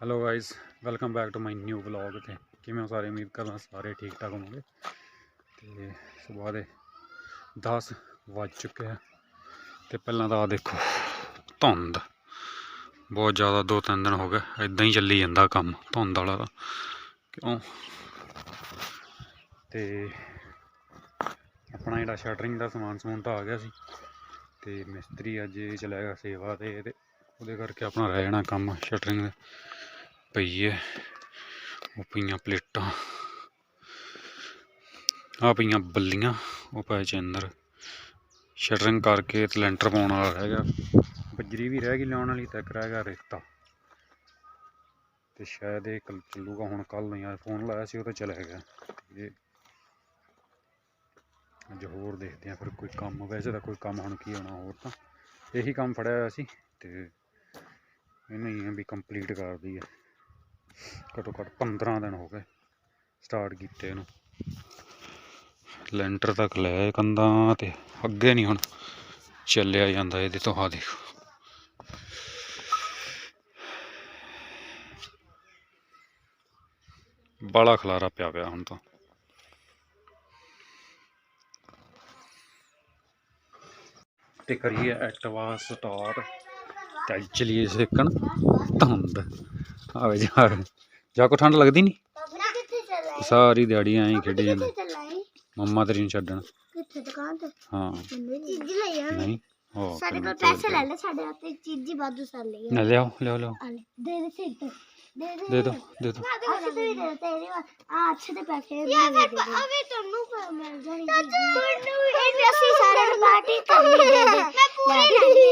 Hello guys welcome back to my new vlog ਤੇ ਕਿਵੇਂ ਹੋ ਸਾਰੇ? ਉਮੀਦ ਕਰਦਾ ਸਾਰੇ ਠੀਕ ਠਾਕ ਹੋਵੋਗੇ। ਤੇ ਸਵੇਰ ਦੇ 10 ਵੱਜ ਚੁੱਕੇ ਆ। ਤੇ ਪਹਿਲਾਂ ਤਾਂ ਆ ਦੇਖੋ, ਧੁੰਦ। ਬਹੁਤ ਜ਼ਿਆਦਾ ਦੋ ਤਿੰਨ ਦਿਨ ਹੋ ਗਏ ਇਦਾਂ ਹੀ ਚੱਲੀ ਜਾਂਦਾ ਕੰਮ, ਧੁੰਦ ਵਾਲਾ ਕਿਉਂ? ਤੇ ਆਪਣਾ ਜਿਹੜਾ ਸ਼ਟਰਿੰਗ ਦਾ ਸਮਾਨ ਸਮੂਨ ਤਾਂ ਆ ਗਿਆ ਸੀ। ਤੇ ਮਿਸਤਰੀ ਅੱਜ ਚਲਾ ਗਿਆ ਸੇਵਾ ਤੇ ਤੇ ਉਹਦੇ ਕਰਕੇ ਆਪਣਾ ਰਹਿ ਜਾਣਾ ਕੰਮ ਸ਼ਟਰਿੰਗ ਦਾ ਪਈ ਹੈ ਉਹ ਪਈਆਂ ਪਲੇਟਾਂ। ਆ ਪਈਆਂ ਬੱਲੀਆਂ, ਉਹ ਪਏ ਚ ਸ਼ਟਰਿੰਗ ਕਰਕੇ ਤੇ ਲੈਂਟਰ ਪਾਉਣ ਵਾਲਾ ਰਹਿ ਗਿਆ। ਬਜਰੀ ਵੀ ਰਹਿ ਗਈ ਲਿਆਉਣ ਵਾਲੀ, ਤੇ ਇੱਕ ਰਹਿ ਗਿਆ ਰੇਤਾ। ਤੇ ਸ਼ਾਇਦ ਇਹ ਚੱਲੂਗਾ ਹੁਣ ਕੱਲ ਨਹੀਂ ਆ ਫੋਨ ਲਾਇਆ ਸੀ, ਉਹ ਤਾਂ ਚਲਾ ਗਿਆ ਇਹ ਅੱਜ ਹੋਰ ਦੇਖਦੇ ਆ ਫਿਰ ਕੋਈ ਕੰਮ, ਵੈਸੇ ਤਾਂ ਕੋਈ ਕੰਮ ਹੁਣ ਕੀ ਹੋਣਾ, ਹੋਰ ਤਾਂ। ਇਹੀ ਕੰਮ ਫੜਿਆ ਹੋਇਆ ਸੀ, ਤੇ ਇਹਨੂੰ ਹੀ ਵੀ ਕੰਪਲੀਟ ਕਰਦੀ ਹੈ ਘੱਟੋ ਘੱਟ 15 ਦਿਨ ਹੋ ਗਏ ਸਟਾਰਟ ਕੀਤੇ ਇਹਨੂੰ ਲੈਂਟਰ ਤੱਕ ਲੈ ਆਏ ਤੇ, ਅੱਗੇ ਨਹੀਂ ਹੁਣ ਚੱਲਿਆ ਜਾਂਦਾ ਇਹਦੇ ਤੋਂ ਆ ਦੇਖੋ। ਬਾਲਾ ਖਲਾਰਾ ਪਿਆ ਪਿਆ ਹੁਣ ਤਾਂ। ਤੇ ਕਰੀਏ ਐਕਟਿਵਾ ਸਟਾਰਟ ਤੇ ਚਲੀਏ ਸੇਕਣ ਧੁੰਦ। ਆਵੇ ਜਾ ਜਾ ਕੋ ਠੰਡ ਲੱਗਦੀ ਨਹੀਂ ਪਾਪਾ ਕਿੱਥੇ ਚੱਲਾ? ਸਾਰੀ ਦਿਹਾੜੀ ਐਂ ਹੀ ਖੇਡੀ ਜਾਂਦੇ। ਚੱਲਾ? ਮੰਮਾ ਤੇਰੀ ਨੂੰ ਛੱਡਣ। ਕਿੱਥੇ ਦੁਕਾਨ ਤੇ? ਹਾਂ। ਚੀਜ਼ ਲਈ ਆ। ਨਹੀਂ ਹੋ ਸਾਡੇ ਕੋਲ ਪੈਸੇ ਲੈ ਲੈ ਸਾਡੇ ਹੱਥੇ ਚੀਜ਼ੀ ਵਾਧੂ ਸਾਰ ਲਈ ਨਾ ਲਿਆਓ ਲਿਆਓ ਲਿਆਓ। ਆ ਲੈ ਦੇ ਦੇ ਸਿਰ ਤੇ। ਦੇ ਦੇ। ਦੇ ਦੋ ਦੇ ਦੋ। ਤੇ ਵੀ ਦੇ ਤੇਰੇ ਆ ਅੱਛੇ ਤੇ ਪੈਸੇ ਯਾ ਫਿਰ ਅਵੇ ਤੁਹਾਨੂੰ ਮਿਲ ਜਾਣੀ ਤੁਹਾਨੂੰ ਇਹ ਅਸੀਂ ਸਾਰੇ ਨੂੰ ਪਾਰਟੀ ਕਰਨੀ ਦੇ ਦੇ। ਮੈਂ ਪੂਰੀ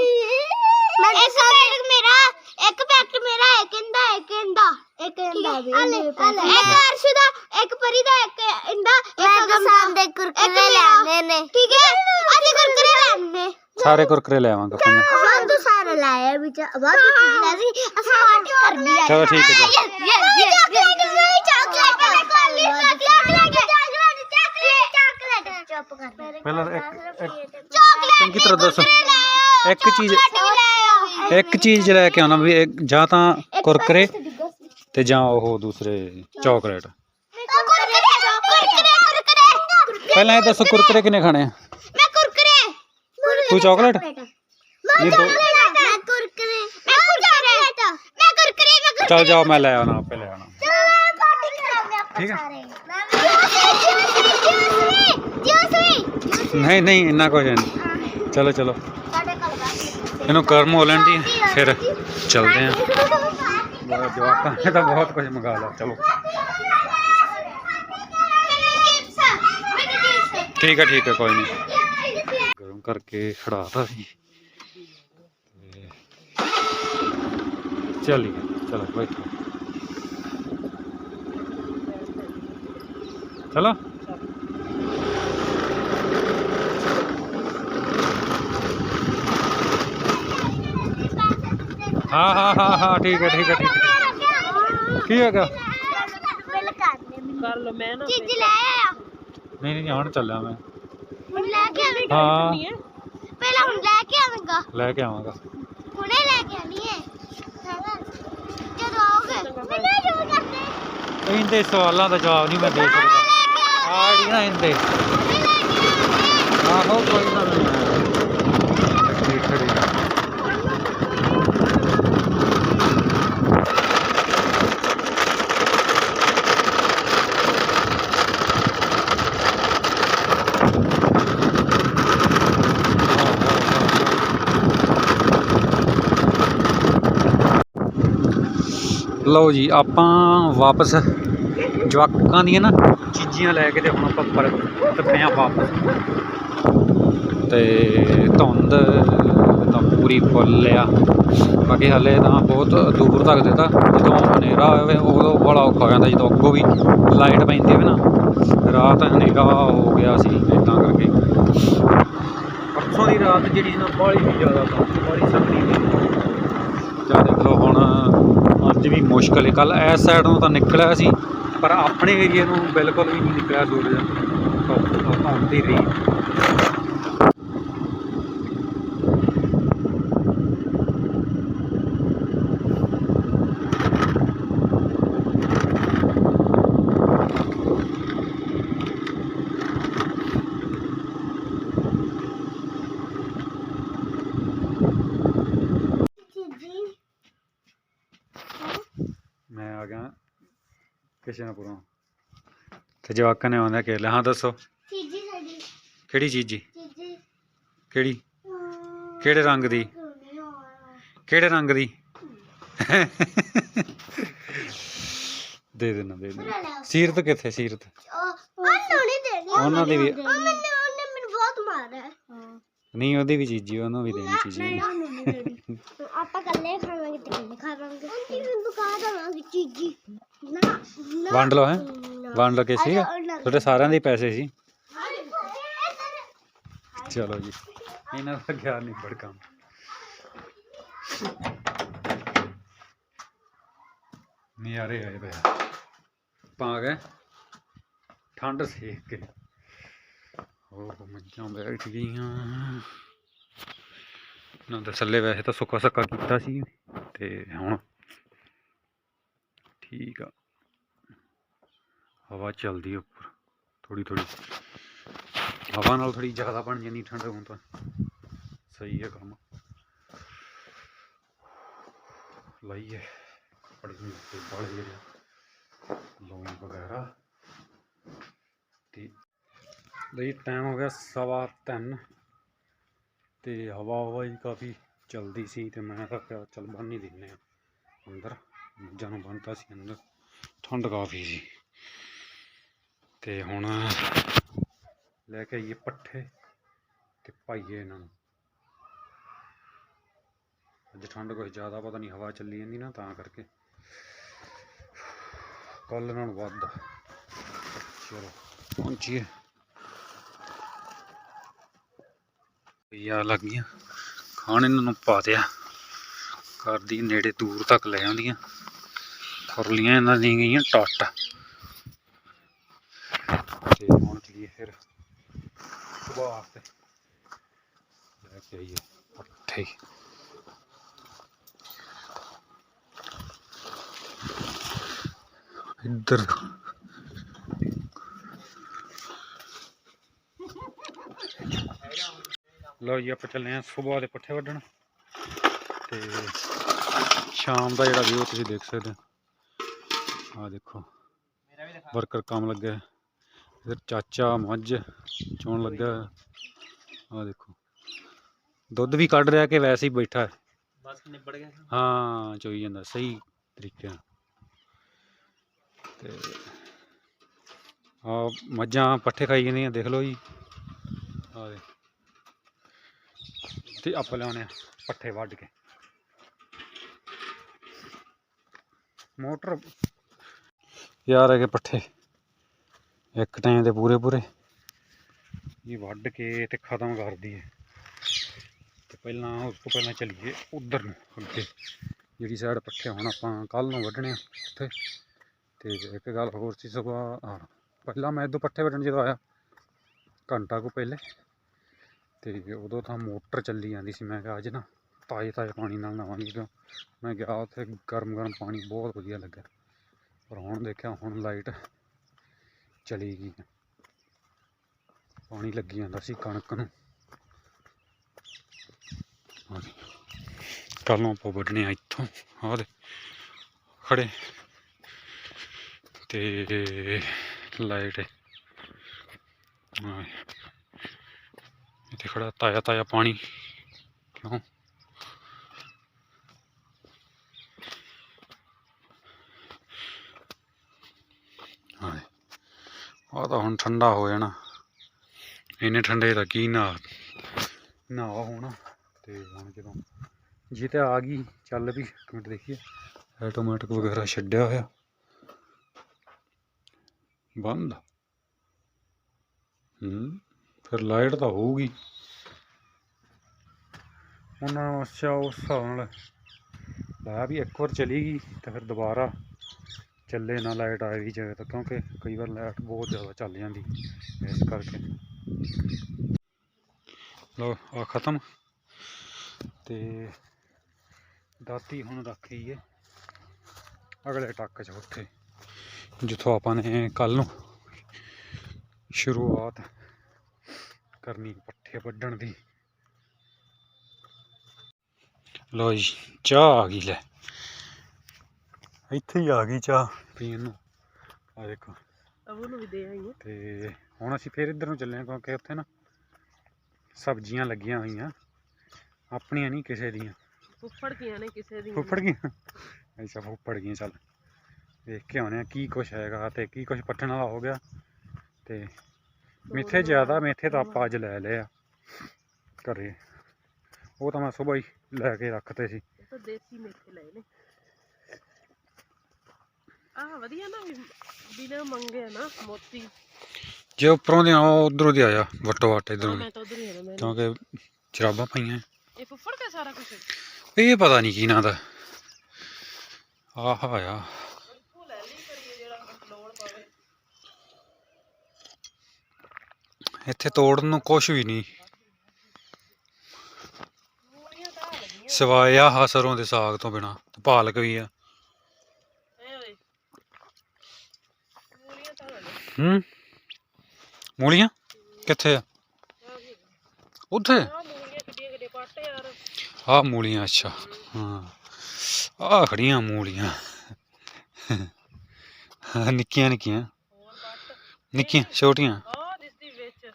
ਮੈਂ ਇੱਕ ਮੇਰਾ ਇੱਕ ਪੈਕਟ ਮੇਰਾ ਇੱਕ ਇੰਦਾ ਇੱਕ ਇੰਦਾ ਇੱਕ ਇੰਦਾ ਵੀ ਇੱਕ ਅਰਸ਼ ਦਾ ਇੱਕ ਪਰੀ ਦਾ ਇੱਕ ਇੰਦਾ ਇੱਕ ਗਮ ਦੇ। ਕੁਰਕਰੇ ਲੈਣੇ ਨੇ। ਠੀਕ ਹੈ ਅਸੀਂ ਕੁਰਕਰੇ ਲੈਣੇ ਸਾਰੇ ਕੁਰਕਰੇ ਲੈ ਆਵਾਂਗਾ ਪੰਜਾਂ ਹਾਂ ਤੂੰ ਸਾਰੇ ਲਾਇਆ ਵਿੱਚ ਬਹੁਤ ਚੀਜ਼ ਲੈ ਸੀ ਅਸੀਂ ਪਾਰਟੀ ਕਰਨੀ ਹੈ ਚਲੋ ਠੀਕ ਹੈ ਜੀ। Yes yes chocolate chocolate chocolate chocolate chocolate ਚੁੱਪ ਕਰ। ਪਹਿਲਾਂ ਇੱਕ ਇੱਕ ਚਾਕਲੇਟ ਚੰਗੀ ਤਰ੍ਹਾਂ ਦੱਸੋ। ਇੱਕ ਚੀਜ਼ ਇੱਕ ਚੀਜ਼ ਲੈ ਕੇ ਆਉਣਾ ਵੀ ਇੱਕ- ਜਾਂ ਤਾਂ ਕੁਰਕਰੇ ਤੇ ਜਾਂ ਉਹ ਦੂਸਰੇ ਚਾਕਲੇਟ। ਕੁਰਕਰੇ ਕੁਰਕਰੇ ਕੁਰਕਰੇ। ਪਹਿਲਾਂ ਇਹ ਦੱਸੋ ਕੁਰਕਰੇ। ਕਿੰਨੇ ਖਾਣੇ ਆ? ਮੈਂ ਕੁਰਕਰੇ। ਤੂੰ ਚਾਕਲੇਟ? ਮੈਂ ਨਹੀਂ ਦੋ ਮੈਂ ਕੁਰਕਰੇ। ਮੈਂ ਕੁਰਕਰੇ। ਮੈਂ ਕੁਰਕਰੇ ਮੈਂ ਚੱਲ ਜਾਓ ਮੈਂ ਲੈ ਆਉਣਾ ਆਪੇ ਲੈ ਆਉਣਾ। ਪਾਰਟੀ ਕਰਾਂਗੇ ਆਪਾਂ ਠੀਕ ਆ। ਸਾਰੇ। ਜੂਸ ਵੀ ਨਹੀਂ ਨਹੀਂ ਇੰਨਾ ਕੁਝ ਨਹੀਂ। ਚਲੋ ਚਲੋ। ਇਹਨੂੰ ਕਰਮ ਹੋ ਲੈਣ ਦੀ ਫਿਰ ਚੱਲਦੇ ਆਂ ਜਵਾਕਾਂ ਨੇ ਤਾਂ ਬਹੁਤ ਕੁਝ ਮੰਗਾ ਲਿਆ ਚਲੋ। ਠੀਕ ਹੈ ਠੀਕ ਹੈ ਕੋਈ ਨਹੀਂ। ਗਰਮ ਕਰਕੇ ਖੜਾਤਾ ਸੀ। ਤੇ ਚੱਲੀਏ ਚਲੋ ਬੈਠੋ। ਚਲੋ। ਹਾਂ ਹਾਂ ਹਾਂ ਹਾਂ ਠੀਕ ਹੈ ਠੀਕ ਹੈ ਠੀਕ ਹੈ। ਕੀ ਹੋ ਗਿਆ ਬਿੱਲ ਕਰ ਲੈ ਮੈਨੂੰ ਕਰ ਲਓ ਮੈਂ ਨਾ ਚੀਜ਼ ਲੈ ਆਇਆ ਨਹੀਂ ਨਹੀਂ ਹੁਣ ਚੱਲਿਆ ਮੈਂ। ਹੁਣ ਲੈ ਕੇ ਆਵੇਂਗਾ ਹਾਂ। ਪਹਿਲਾਂ ਹੁਣ ਲੈ ਕੇ ਆਵੇਂਗਾ। ਲੈ ਕੇ ਆਵਾਂਗਾ। ਹੁਣੇ ਲੈ ਕੇ ਆਣੀ ਹੈ। ਜਦੋਂ ਆਓਗੇ। ਮੈਨੂੰ ਜੋ ਕਰਦੇ। ਇਹਦੇ ਸਵਾਲਾਂ ਦਾ ਜਵਾਬ ਨਹੀਂ ਮੈਂ ਦੇ ਸਕਦਾ। ਲੈ ਆੜੀ ਨਾ ਇਹਦੇ। ਲੈ ਆਹੋ ਕੋਈ ਨਾ ਨਹੀਂ ਖੜੀ ਲਓ ਜੀ, ਆਪਾਂ ਵਾਪਸ ਜਵਾਕਾਂ ਦੀਆਂ ਨਾ ਚੀਜ਼ੀਆਂ ਲੈ ਕੇ ਤੇ ਹੁਣ ਆਪਾਂ ਪਰਤ ਪਏ ਆ ਵਾਪਸ। ਤੇ ਧੁੰਦ ਤਾਂ ਪੂਰੀ ਫੁੱਲ ਆ। ਬਾਕੀ ਹਾਲੇ ਤਾਂ ਬਹੁਤ ਦੂਰ ਤੱਕ ਦਿੱਤਾ ਜਦੋਂ ਹਨੇਰਾ ਹੋਵੇ ਉਦੋਂ ਬੜਾ ਔਖਾ ਹੋ ਜਾਂਦਾ, ਜਦੋਂ ਅੱਗੋਂ ਵੀ ਲਾਈਟ ਪੈਂਦੀ ਹੋਵੇ ਨਾ, ਰਾਤ ਹਨੇਰਾ ਹੋ ਗਿਆ ਸੀ ਇਦਾਂ ਕਰਕੇ। ਪਰਸੋਂ ਦੀ ਰਾਤ ਜਿਹੜੀ ਨਾ ਬੜੀ ਜ਼ਿਆਦਾ ਬੜੀ ਸੰਗਣੀ ਸੀ। ਜਾਂ ਦੇਖ ਲਓ ਹੁਣ ਅੱਜ ਵੀ ਮੁਸ਼ਕਲ ਹੈ। ਕੱਲ ਇਸ ਸਾਈਡ ਨੂੰ ਤਾਂ ਨਿਕਲਿਆ ਸੀ, ਪਰ ਆਪਣੇ ਏਰੀਆ ਨੂੰ ਬਿਲਕੁਲ ਵੀ ਨਹੀਂ ਨਿਕਲਿਆ ਸੂਰਜ ਧੁੱਪ ਆਉਂਦੀ ਰਹੀ ਮੈਂ ਆ ਗਿਆ ਕਿਸ਼ਨਪੁਰੋਂ ਤੇ ਜਵਾਕਾਂ ਨੇ ਆਉਂਦਾ ਕੇਲੇ ਹਾਂ ਦੱਸੋ। ਚੀਜੀ ਸਾਡੀ। ਕਿਹੜੀ ਚੀਜ਼? ਚੀਜੀ। ਕਿਹੜੀ? ਕਿਹੜੇ ਰੰਗ ਦੀ? ਕਿਹੜੇ ਰੰਗ ਦੀ? ਦੇ ਦੇਣਾ ਦੇ ਦੇਣਾ। ਸੀਰਤ ਕਿੱਥੇ ਸੀਰਤ? ਉਹਨੂੰ ਨਹੀਂ ਦੇਣੀ ਉਹਨਾਂ ਦੀ ਵੀ ਉਹ ਮੈਨੂੰ ਉਹਨੇ ਮੈਨੂੰ ਬਹੁਤ ਮਾਰਿਆ। ਹਾਂ ਨਹੀਂ ਉਹਦੀ ਵੀ ਚੀਜ਼ੀ ਉਹਨੂੰ ਵੀ ਦੇਣੀ ਚੀਜ਼ੀ ਆਪਾਂ ਕੱਲੇ ਖਾਵਾਂਗੇ ਤੇ ਕੱਲੇ ਖਾਵਾਂਗੇ? ਆਂਟੀ ਮੈਨੂੰ ਕਾ ਦਵਾਂਗੀ ਚੀਜੀ। ਨਾ ਨਾ ਵੰਡ ਲਓ ਹੈ? ਵੰਡ ਲਓ ਕੇ ਸੀ। ਤੁਹਾਡੇ ਸਾਰਿਆਂ ਦੇ ਪੈਸੇ ਸੀ। ਚਲੋ ਜੀ। ਇਹਨਾਂ ਦਾ ਗਿਆਨ ਨਹੀਂ ਬੜ ਕੰਮ। ਨਿਆਰੇ ਆਏ ਪਏ ਆ। ਆਪਾਂ ਆ ਗਏ ਠੰਡ ਸੇਕ ਕੇ। ਉਹ ਮੱਝਾਂ ਬੈਠ ਗਈਆਂ। ਨਾ ਥੱਲੇ ਵੈਸੇ ਤਾਂ ਸੁੱਕਾ ਸੱਕਾ ਕੀਤਾ ਸੀ। ਤੇ ਹੁਣ ਠੀਕ ਆ। ਹਵਾ ਚੱਲਦੀ ਉੱਪਰ ਥੋੜੀ ਥੋੜੀ ਹਵਾ ਨਾਲ ਥੋੜੀ ਜ਼ਿਆਦਾ ਬਣ ਜਾਂਦੀ ਠੰਡ ਹੁਣ ਤਾਂ। ਸਹੀ ਹੈ ਕੰਮ। ਲਈਏ। ਬੜੀ ਤੇ ਬੜ ਜਿਹੜੇ ਲੋਈ ਵਗੈਰਾ। ਤੇ ਲਈ ਟਾਈਮ ਹੋ ਗਿਆ ਸਵਾ ਤਿੰਨ। ਤੇ ਹਵਾ ਹਵਾ ਹੀ ਕਾਫੀ ਚਲਦੀ ਸੀ ਤੇ ਮੈਂ ਤਾਂ ਕਿਹਾ ਚੱਲ ਬੰਨ ਹੀ ਦਿੰਨੇ ਆ। ਅੰਦਰ, ਮੱਝਾਂ ਬੰਨਤਾ ਸੀ ਅੰਦਰ। ਠੰਡ ਕਾਫੀ ਸੀ। ਤੇ ਹੁਣ ਲੈ ਕੇ ਆਈਏ ਪੱਠੇ ਤੇ ਪਾਈਏ ਇਹਨਾਂ ਨੂੰ। ਅੱਜ ਠੰਡ ਕੁਛ ਜ਼ਿਆਦਾ ਪਤਾ ਨਹੀਂ ਹਵਾ ਚੱਲੀ ਜਾਂਦੀ ਨਾ ਤਾਂ ਕਰਕੇ। ਕੱਲ ਨਾਲ ਵੱਧ। ਆ। ਚਲੋ, ਪਹੁੰਚੀਏ। ਲੱਗ ਗਈਆਂ ਖਾਣ ਇਹਨਾਂ ਨੂੰ ਪਾ ਦਿਆ। ਕਰਦੀ ਨੇੜੇ ਦੂਰ ਤੱਕ ਲੈ ਆਉਂਦੀਆਂ। ਖੁਰਲੀਆਂ ਇਹਨਾਂ ਦੀਆਂ ਗਈਆਂ ਟੱਟ ਤੇ ਚਲੀਏ ਫਿਰ ਸੁਬਾਹ ਵਾਸਤੇ। ਲੈ ਕੇ ਆਈਏ ਪੱਠੇ। ਇੱਧਰ। ਲਓ ਜੀ ਆਪਾਂ ਚੱਲੇ ਆਂ ਸਵੇਰ ਦੇ ਪੱਠੇ ਵੱਢਣ। ਤੇ ਸ਼ਾਮ ਦਾ ਜਿਹੜਾ ਵਿਊ ਤੁਸੀਂ ਦੇਖ ਸਕਦੇ ਹੋ। ਆਹ ਦੇਖੋ ਵਰਕਰ ਕੰਮ ਲੱਗਾ ਹੈ। ਇਧਰ ਚਾਚਾ ਮੱਝ ਚੋਣ ਲੱਗਾ। ਆ ਦੇਖੋ। ਦੁੱਧ ਵੀ ਕੱਢ ਰਿਹਾ ਕਿ ਵੈਸੇ ਹੀ ਬੈਠਾ ਹੈ। ਬਸ ਨਿਬੜ ਗਿਆ। ਹਾਂ ਚੋਈ ਜਾਂਦਾ ਸਹੀ ਤਰੀਕੇ ਨਾਲ। ਤੇ ਆ ਮੱਝਾਂ ਪੱਠੇ ਖਾਈ ਜਾਂਦੀਆਂ ਦੇਖ ਲਓ ਜੀ। ਆ ਦੇ ਤੇ ਆਪਾਂ ਲਿਆਉਣੇ ਆ ਪੱਠੇ ਵੱਢ ਕੇ। ਮੋਟਰ। ਯਾਰ ਹੈਗੇ ਪੱਠੇ। ਇੱਕ ਟਾਈਮ ਦੇ ਪੂਰੇ ਪੂਰੇ। ਇਹ ਵੱਢ ਕੇ ਤੇ ਖਤਮ ਕਰਦੀ ਹੈ ਤੇ ਪਹਿਲਾਂ ਉਸ ਤੋਂ ਪਹਿਲਾਂ ਚੱਲੀਏ ਉਧਰ ਨੂੰ ਅੱਗੇ। ਜਿਹੜੀ ਸਾਈਡ ਪੱਠੇ ਹੁਣ ਆਪਾਂ ਕੱਲ ਨੂੰ ਵੱਢਣੇ ਆ ਉੱਥੇ। ਤੇ ਇੱਕ ਗੱਲ ਹੋਰ ਸੀ ਸਗੋਂ ਪਹਿਲਾਂ ਮੈਂ ਇਦੋਂ ਪੱਠੇ ਵੱਢਣ ਜਦੋਂ ਆਇਆ, ਘੰਟਾ ਕੁ ਪਹਿਲੇ। ਤੇ ਉਦੋਂ ਤਾਂ ਮੋਟਰ ਚੱਲੀ ਜਾਂਦੀ ਸੀ, ਮੈਂ ਕਿਹਾ ਅੱਜ ਨਾ ਤਾਜ਼ੇ ਤਾਜ਼ੇ ਪਾਣੀ ਨਾਲ ਨਹਾਵਾਂਗੇ ਕਿਉਂ? ਮੈਂ ਗਿਆ ਉੱਥੇ ਗਰਮ ਗਰਮ ਪਾਣੀ ਬਹੁਤ ਵਧੀਆ ਲੱਗਾ ਪਰ ਹੁਣ ਦੇਖਿਆ, ਹੁਣ ਲਾਈਟ ਚਲੀ ਗਈ। ਪਾਣੀ ਲੱਗੀ ਜਾਂਦਾ ਸੀ ਕਣਕ ਨੂੰ। ਕੱਲ ਨੂੰ ਆਪਾਂ ਵੱਢਣੇ ਆ ਇੱਥੋਂ। ਆਹ ਦੇ ਖੜੇ ਤੇ ਲਾਈਟ ਹਾਂ। ਇੱਥੇ ਖੜਾ ਤਾਇਆ ਤਾਇਆ ਪਾਣੀ। ਕਿਉਂ ਹਾਂ ਆ ਤਾਂ ਹੁਣ ਠੰਡਾ ਹੋ ਜਾਣਾ। ਇੰਨੇ ਠੰਡੇ ਦਾ ਕੀ ਨਾ ਨਾ ਹੋਣਾ। ਤੇ ਹੁਣ ਜਦੋਂ ਜੇ ਤੇ ਆ ਗਈ, ਚੱਲ ਵੀ, ਇੱਕ ਮਿੰਟ ਦੇਖੀਏ। ਆਟੋਮੈਟਿਕ ਵਗੈਰਾ ਛੱਡਿਆ ਹੋਇਆ। ਬੰਦ। ਹੂੰ, ਫਿਰ ਲਾਈਟ ਤਾਂ ਹੋਊਗੀ। ਉਹਨਾਂ ਅੱਛਾ ਉਸ ਹਿਸਾਬ ਨਾਲ ਲਾਇਆ ਵੀ ਇੱਕ ਵਾਰ ਚਲੀ ਗਈ, ਤਾਂ ਫਿਰ ਦੁਬਾਰਾ ਚੱਲੇ ਨਾ ਲਾਈਟ ਆ ਵੀ ਜਾਵੇ ਤਾਂ, ਕਿਉਂਕਿ ਕਈ ਵਾਰ ਲਾਈਟ ਬਹੁਤ ਜ਼ਿਆਦਾ ਚੱਲ ਜਾਂਦੀ ਇਸ ਕਰਕੇ। ਲੋ ਆ ਖਤਮ। ਤੇ ਦਾਤੀ ਹੁਣ ਰੱਖੀ ਹੈ ਅਗਲੇ ਟੱਕ 'ਚ ਉੱਥੇ, ਜਿੱਥੋਂ ਆਪਾਂ ਨੇ ਕੱਲ ਨੂੰ ਸ਼ੁਰੂਆਤ ਕਰਨੀ, ਪੱਠੇ ਵੱਢਣ ਦੀ। ਲੋ ਜੀ, ਚਾਹ ਆ ਗਈ ਲੈ। ਇੱਥੇ ਹੀ ਆ ਗਈ ਚਾਹ ਪੀਣ ਨੂੰ। ਆ ਦੇਖੋ। ਅਬੂ ਨੂੰ ਵੀ ਦੇ ਆਈ ਤੇ ਹੁਣ ਅਸੀਂ ਫੇਰ ਇੱਧਰ ਨੂੰ ਚੱਲੇ ਹਾਂ ਕਿਉਂਕਿ ਉੱਥੇ ਨਾ ਸਬਜ਼ੀਆਂ ਲੱਗੀਆਂ ਹੋਈਆਂ। ਆਪਣੀਆਂ ਨਹੀਂ ਕਿਸੇ ਦੀਆਂ। ਫੁੱਫੜ ਕੀਆਂ ਨੇ ਕਿਸੇ ਦੀ ਫੁੱਫੜ ਗਈਆਂ ਅੱਛਾ ਫੁੱਫੜ ਗਈਆਂ ਚੱਲ। ਵੇਖ ਕੇ ਆਉਣੇ ਆ ਕੀ ਕੁਛ ਹੈਗਾ ਤੇ ਕੀ ਕੁਛ ਪੱਟਣ ਵਾਲਾ ਹੋ ਗਿਆ। ਤੇ ਮੇਥੇ ਜ਼ਿਆਦਾ ਮੇਥੇ ਤਾਂ ਆਪਾਂ ਅੱਜ ਲੈ ਲਏ ਆ। ਘਰੇ। ਉਹ ਤਾਂ ਮੈਂ ਸਵੇਰ ਹੀ ਲੈ ਕੇ ਰੱਖਤੇ ਸੀ। ਇਹ ਤਾਂ ਦੇਸੀ ਮੇਥੇ ਲਏ। ਨੇ ਆਹ ਵਧੀਆ ਨਾ ਵੀ ਬਿਨਾ ਮੰਗੇ ਨਾ ਮੋਤੀ। ਜੇ ਉੱਪਰੋਂ ਦੀ ਆਉ ਉਧਰੋਂ ਦੀ ਆਇਆ ਵੱਟੋ ਵੱਟ ਇਧਰੋਂ ਮੈਂ ਤਾਂ ਉਧਰ ਹੀ ਆਣਾ ਮੈਂ ਕਿਉਂਕਿ ਚਰਾਬਾਂ ਪਈਆਂ। ਇਹ ਫੁੱਫੜ ਦਾ ਸਾਰਾ ਕੁਝ ਇਹ ਪਤਾ ਨਹੀਂ ਕੀ ਨਾਂ ਦਾ। ਆਹ ਆ ਪਵੇ ਇੱਥੇ ਤੋੜਨ ਨੂੰ ਕੁਛ ਵੀ ਨਹੀਂ ਮੂਲੀਆਂ ਤਾਂ ਆ ਲੱਗੀਆਂ ਸਿਵਾਏ ਆਹ ਸਰੋਂ ਦੇ ਸਾਗ ਤੋਂ ਬਿਨਾ ਪਾਲਕ ਵੀ ਆ ਐ ਓਏ ਮੂਲੀਆਂ ਤਾਂ ਆ ਲੱਗੀਆਂ ਹੂੰ ਮੂਲੀਆਂ ਕਿੱਥੇ ਆ ਆਹ ਵੀ ਉੱਥੇ ਆਹ ਮੂਲੀਆਂ ਕਿੱਡੀਆਂ ਕਿੱਡੀਆਂ ਪੱਟ ਯਾਰ ਆਹ ਮੂਲੀਆਂ ਅੱਛਾ ਹਾਂ ਆਹ ਖੜੀਆਂ ਮੂਲੀਆਂ ਹਾਂ, ਨਿੱਕੀਆਂ ਨਿੱਕੀਆਂ ਹੋਰ ਪੱਟ ਨਿੱਕੀਆਂ ਛੋਟੀਆਂ ਆਹ ਦਿਸਦੀ ਵਿੱਚ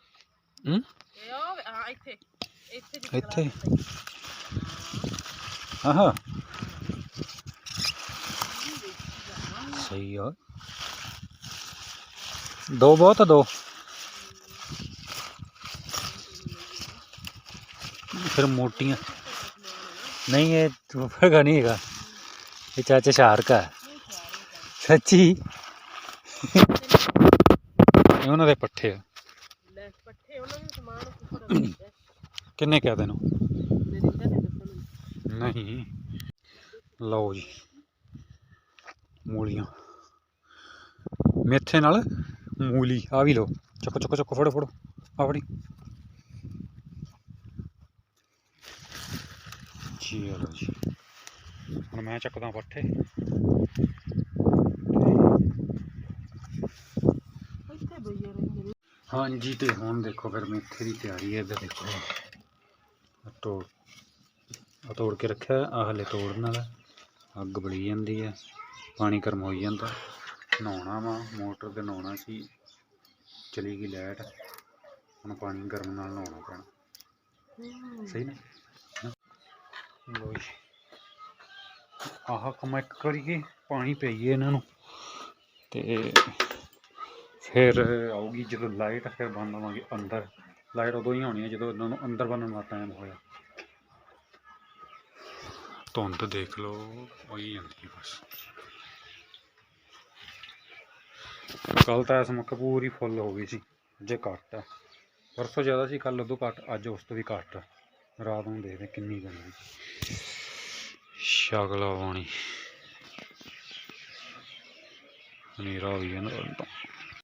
ਹੂੰ ਇਹ ਆ ਵੇ- ਆ ਇੱਥੇ ਇੱਥੇ ਦਿਖ ਇੱਥੇ ਆਹਾ ਸਹੀ ਆ ਦੋ ਬਹੁਤ ਦੋ। ਫਿਰ ਮੋਟੀਆਂ। ਨਹੀਂ, ਇਹ ਫਰਗਾ ਨਹੀਂ ਹੈਗਾ। ਇਹ ਚਾਚਾ ਸ਼ਾਰਕ ਹੈ ਸੱਚੀ। ਇਹ ਉਹਨਾਂ ਦੇ ਪੱਠੇ ਆ। ਪੱਠੇ ਉਹਨਾਂ ਨੂੰ ਸਮਾਨ ਕਿੰਨੇ ਕਹਿ ਦੇਣੋ ਨਹੀਂ। ਲਓ ਜੀ। ਮੂਲੀਆਂ। ਮੇਥੇ ਨਾਲ ਮੂਲੀ ਆ ਵੀ ਲਓ ਚੱਕੋ ਚੱਕੋ ਚੱਕੋ ਫੜੋ ਫੜੋ ਆ ਫੜੀ ਚਲੋ ਜੀ ਹੁਣ ਮੈਂ ਚੱਕਦਾ ਪੱਠੇ ਹਾਂਜੀ ਤੇ ਹੁਣ ਦੇਖੋ ਫਿਰ ਮੇਥੇ ਦੀ ਤਿਆਰੀ ਹੈ ਇੱਧਰ ਦੇਖੋ ਤੋੜ ਆ ਤੋੜ ਕੇ ਰੱਖਿਆ ਆ ਹਲੇ ਤੋੜਨ ਵਾਲਾ ਅੱਗ ਬਲੀ ਜਾਂਦੀ ਹੈ ਪਾਣੀ ਗਰਮ ਹੋਈ ਜਾਂਦਾ ਨਹਾਉਣਾ ਵਾ, ਮੋਟਰ ਤੇ ਨਹਾਉਣਾ ਸੀ, ਚਲੀ ਗਈ ਲਾਈਟ। ਹੁਣ ਪਾਣੀ ਗਰਮ ਨਾਲ ਨਹਾਉਣਾ ਪੈਣਾ। ਸਹੀ ਨਾ? ਹਾਂ। ਜੀ। ਆਹ ਕੰਮ ਕਰੀਏ, ਪਾਣੀ ਪਈਏ ਇਹਨਾਂ ਨੂੰ। ਤੇ ਫਿਰ ਆਊਗੀ ਜਦੋਂ ਲਾਈਟ, ਫਿਰ ਬੰਦ ਲਵਾਂਗੇ ਅੰਦਰ। ਲਾਈਟ ਉਦੋਂ ਹੀ ਆਉਣੀ ਹੈ ਜਦੋਂ ਇਹਨਾਂ ਨੂੰ ਅੰਦਰ ਬੰਨਣ ਦਾ ਟਾਈਮ ਹੋਇਆ। ਧੁੰਦ ਦੇਖ ਲਓ, ਹੋਈ ਜਾਂਦੀ ਬਸ। ਕੱਲ ਤਾਂ ਇਸ ਮੌਕੇ ਪੂਰੀ ਫੁੱਲ ਹੋ ਗਈ ਸੀ, ਜੇ ਘੱਟ ਆ। ਪਰਸੋਂ ਜ਼ਿਆਦਾ ਸੀ ਕੱਲ ਉਦੋਂ ਘੱਟ, ਅੱਜ ਉਸ ਤੋਂ ਵੀ ਘੱਟ। ਆ। ਰਾਤ ਨੂੰ ਦੇਖਦੇ ਕਿੰਨੀ ਬਣਦੀ ਸ਼ਕਲਾ ਪਾਣੀ ਹਨੇਰਾ ਹੋਈ ਜਾਂਦਾ ਤਾਂ।